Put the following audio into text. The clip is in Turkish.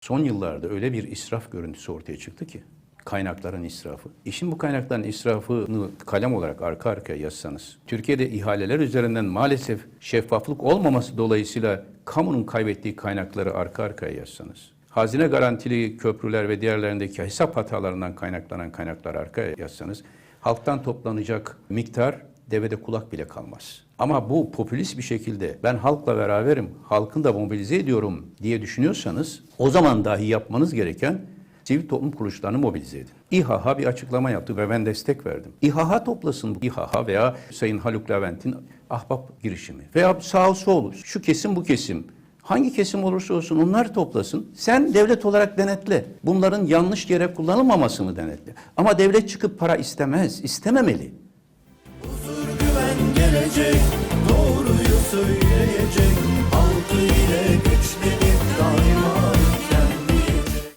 Son yıllarda öyle bir israf görüntüsü ortaya çıktı ki kaynakların israfı. İşin bu kaynakların israfını kalem olarak arka arkaya yazsanız, Türkiye'de ihaleler üzerinden maalesef şeffaflık olmaması dolayısıyla kamunun kaybettiği kaynakları arka arkaya yazsanız, hazine garantili köprüler ve diğerlerindeki hesap hatalarından kaynaklanan kaynaklar arkaya yazsanız, halktan toplanacak miktar devede kulak bile kalmaz. Ama bu popülist bir şekilde ben halkla beraberim, halkın da mobilize ediyorum diye düşünüyorsanız o zaman dahi yapmanız gereken sivil toplum kuruluşlarını mobilize edin. İHA bir açıklama yaptı ve ben destek verdim. İHA toplasın bu İHA veya Sayın Haluk Levent'in ahbap girişimi veya sağ sol şu kesim bu kesim Hangi kesim olursa olsun onlar toplasın. Sen devlet olarak denetle. Bunların yanlış yere kullanılmamasını denetle. Ama devlet çıkıp para istemez, istememeli. Virgin.